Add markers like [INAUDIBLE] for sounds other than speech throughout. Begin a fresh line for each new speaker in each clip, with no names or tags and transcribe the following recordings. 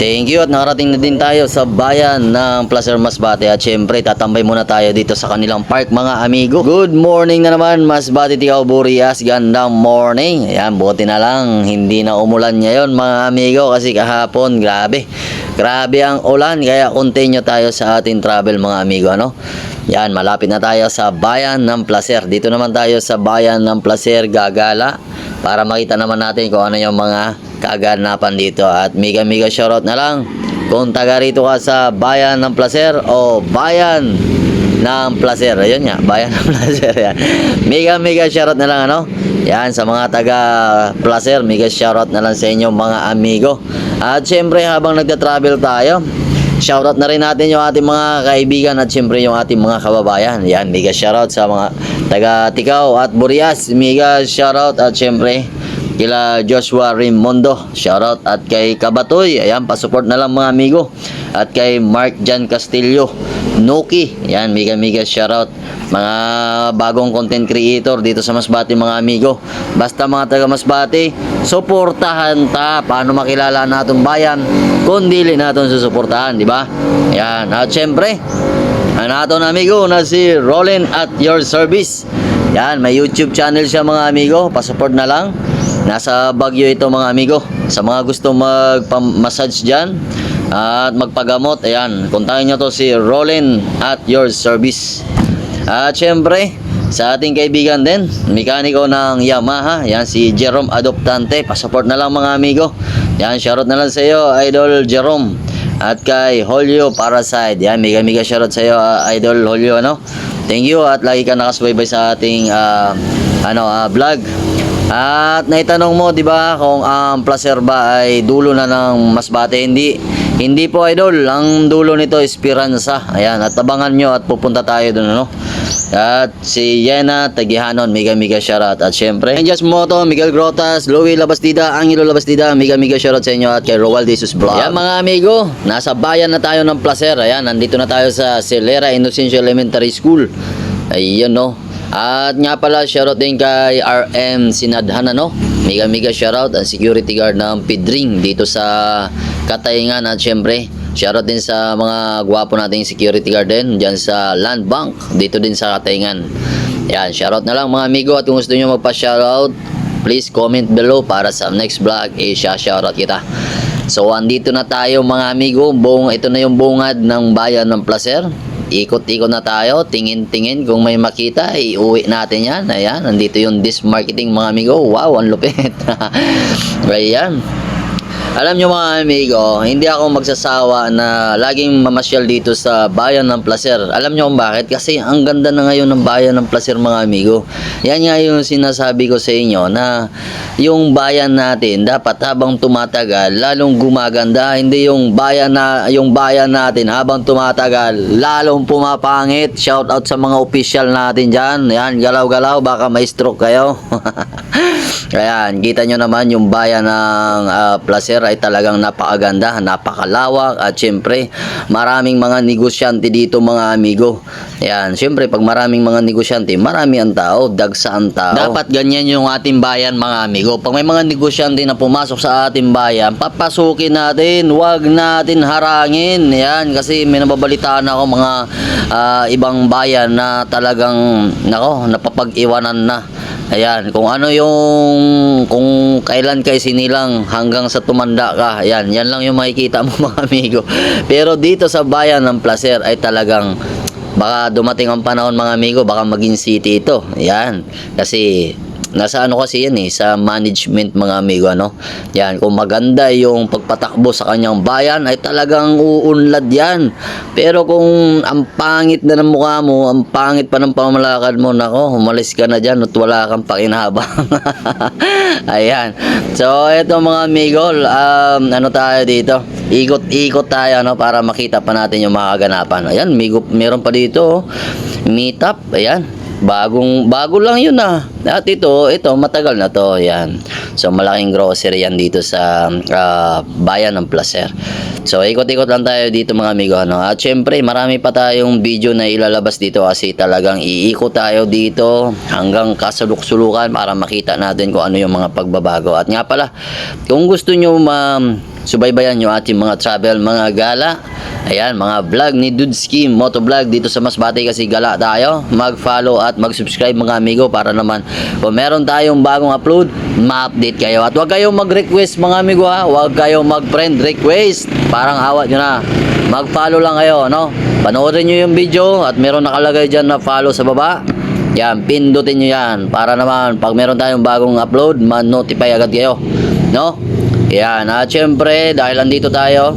Thank you at nakarating na din tayo sa bayan ng Placer Masbate at syempre tatambay muna tayo dito sa kanilang park mga amigo. Good morning na naman Masbate Tikaw Burias, gandang morning. Ayan, buti na lang hindi na umulan ngayon mga amigo kasi kahapon grabe. Grabe ang ulan kaya continue tayo sa ating travel mga amigo ano. Yan, malapit na tayo sa bayan ng Placer. Dito naman tayo sa bayan ng Placer Gagala para makita naman natin kung ano yung mga kaganapan dito. At mega mega shoutout na lang kung taga rito ka sa bayan ng Placer o bayan ng Placer. Ayun nga bayan ng [LAUGHS] Placer yan. Mega mega shoutout na lang ano? Yan sa mga taga Placer mega shoutout na lang sa inyo mga amigo. At syempre habang nagta-travel tayo Shoutout na rin natin yung ating mga kaibigan at syempre yung ating mga kababayan. Yan, mega shoutout sa mga taga Tikaw at Burias. Mega shoutout at syempre kila Joshua Rimondo. Shoutout at kay Kabatoy. Ayan, pasupport na lang mga amigo. At kay Mark Jan Castillo. Nuki. Yan, mega mega shoutout. Mga bagong content creator dito sa Masbate mga amigo. Basta mga taga Masbate, suportahan ta. Paano makilala natin bayan? Kung dili natin susuportahan, di ba? Yan. At syempre, ang aton amigo na si Roland at your service. Yan, may YouTube channel siya mga amigo. Pasupport na lang. Nasa Baguio ito mga amigo. Sa mga gusto magpa-massage dyan at magpagamot, ayan, kontakin nyo to si Roland at your service. At syempre, sa ating kaibigan din, mekaniko ng Yamaha, yan si Jerome Adoptante. Pasupport na lang mga amigo. Yan, shoutout na lang sa iyo, Idol Jerome. At kay Holyo Parasite. Yan, mega mega shoutout sa iyo, ah, Idol Holyo, ano? Thank you at lagi ka nakasubaybay sa ating ah, ano, ah, vlog. At naitanong mo, 'di ba, kung ang placer ba ay dulo na ng Masbate hindi? Hindi po idol, ang dulo nito is Piransa. Ayan, at abangan nyo at pupunta tayo doon ano. At si Yena Tagihanon, mega mega shoutout. At syempre, Just Moto, Miguel Grotas, Louie Labastida, Angelo Labastida, mega mega shoutout sa inyo at kay Roald Jesus Vlog. Ayan mga amigo, nasa bayan na tayo ng Placer. Ayan, nandito na tayo sa Celera Innocencio Elementary School. Ayun no. At nga pala, shoutout din kay RM Sinadhan, ano? Mega mega shoutout ang security guard ng Pidring dito sa Katayngan at syempre, shoutout din sa mga gwapo nating security guard din dyan sa Land Bank, dito din sa Katayngan. Yan, shoutout na lang mga amigo at kung gusto nyo magpa-shoutout, please comment below para sa next vlog, eh, shoutout kita. So, andito na tayo mga amigo. Buong, ito na yung bungad ng bayan ng Placer. Ikot-ikot na tayo, tingin-tingin kung may makita, iuwi natin yan. Ayan, nandito yung disc marketing mga amigo. Wow, ang lupit. [LAUGHS] Ayan. Alam nyo mga amigo, hindi ako magsasawa na laging mamasyal dito sa bayan ng Placer. Alam nyo kung bakit? Kasi ang ganda na ngayon ng bayan ng Placer mga amigo. Yan nga yung sinasabi ko sa inyo na yung bayan natin dapat habang tumatagal lalong gumaganda. Hindi yung bayan na yung bayan natin habang tumatagal lalong pumapangit. Shout out sa mga official natin diyan. Yan, galaw-galaw baka may stroke kayo. [LAUGHS] Ayan, kita nyo naman yung bayan ng ah, Placer ay talagang napakaganda, napakalawak at syempre maraming mga negosyante dito mga amigo. Ayan, syempre pag maraming mga negosyante, marami ang tao, dagsa ang tao. Dapat ganyan yung ating bayan mga amigo. Pag may mga negosyante na pumasok sa ating bayan, papasukin natin, wag natin harangin. Ayan, kasi may nababalitaan ako mga ah, ibang bayan na talagang nako, napapag-iwanan na. Ayan, kung ano yung kung kailan kay sinilang hanggang sa tumanda ka. Ayan, yan lang yung makikita mo [LAUGHS] mga amigo. Pero dito sa bayan ng Placer ay talagang baka dumating ang panahon mga amigo, baka maging city ito. Ayan, kasi nasa ano kasi yan eh, sa management mga amigo ano. Yan, kung maganda yung pagpatakbo sa kanyang bayan ay talagang uunlad yan. Pero kung ang pangit na ng mukha mo, ang pangit pa ng pamamalakad mo, nako, umalis ka na dyan at wala kang pakinabang. [LAUGHS] Ayan. So, eto mga amigo, um, ano tayo dito? Ikot-ikot tayo no, para makita pa natin yung mga kaganapan. Ayan, may, meron pa dito. oh. Meetup, ayan. Bagong bago lang yun ah. At ito, ito matagal na to, yan. So malaking grocery yan dito sa ah, bayan ng Placer. So ikot-ikot lang tayo dito mga amigo ano. At syempre, marami pa tayong video na ilalabas dito kasi talagang iikot tayo dito hanggang kasuluk-sulukan para makita natin kung ano yung mga pagbabago. At nga pala, kung gusto nyo ma subaybayan yung ating mga travel, mga gala, ayan, mga vlog ni Dudski Motovlog dito sa Masbate kasi gala tayo. Mag-follow at mag-subscribe mga amigo para naman kung meron tayong bagong upload, ma-update kayo. At huwag kayong mag-request mga amigo ha, huwag kayong mag-friend request. Parang awat nyo na. Mag-follow lang kayo, no? Panoorin nyo yung video at meron nakalagay dyan na follow sa baba. Yan, pindutin nyo yan para naman pag meron tayong bagong upload, ma-notify agad kayo. No? Yan, at syempre, dahil andito tayo,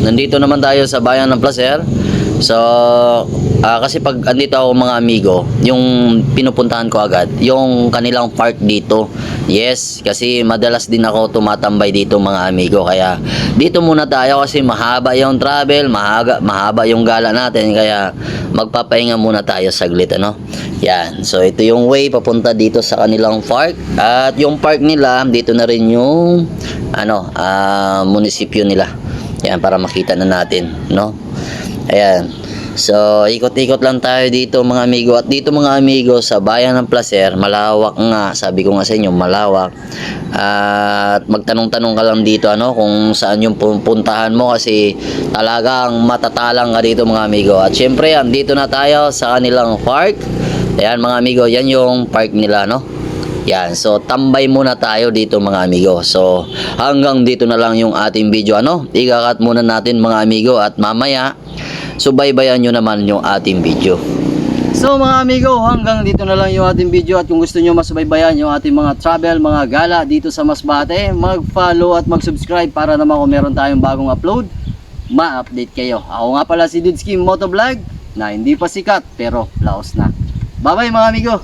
nandito naman tayo sa bayan ng Placer. So, ah, kasi pag andito ako mga amigo, yung pinupuntahan ko agad, yung kanilang park dito. Yes, kasi madalas din ako tumatambay dito mga amigo. Kaya dito muna tayo kasi mahaba yung travel, mahaba, mahaba yung gala natin. Kaya magpapahinga muna tayo saglit, ano? Yan. So, ito yung way papunta dito sa kanilang park. At yung park nila, dito na rin yung ano, ah, munisipyo nila. Yan, para makita na natin, no? Ayan. So, ikot-ikot lang tayo dito mga amigo. At dito mga amigo, sa bayan ng Placer, malawak nga. Sabi ko nga sa inyo, malawak. At magtanong-tanong ka lang dito ano, kung saan yung pupuntahan mo kasi talagang matatalang ka dito mga amigo. At syempre, andito na tayo sa kanilang park. Ayan mga amigo, yan yung park nila, no? Yan, so tambay muna tayo dito mga amigo. So hanggang dito na lang yung ating video ano. Ikakat muna natin mga amigo at mamaya subaybayan nyo naman yung ating video. So mga amigo, hanggang dito na lang yung ating video at kung gusto nyo masubaybayan yung ating mga travel, mga gala dito sa Masbate, mag-follow at mag-subscribe para naman kung meron tayong bagong upload, ma-update kayo. Ako nga pala si Dudski Motovlog na hindi pa sikat pero laos na. Bye bye mga amigo!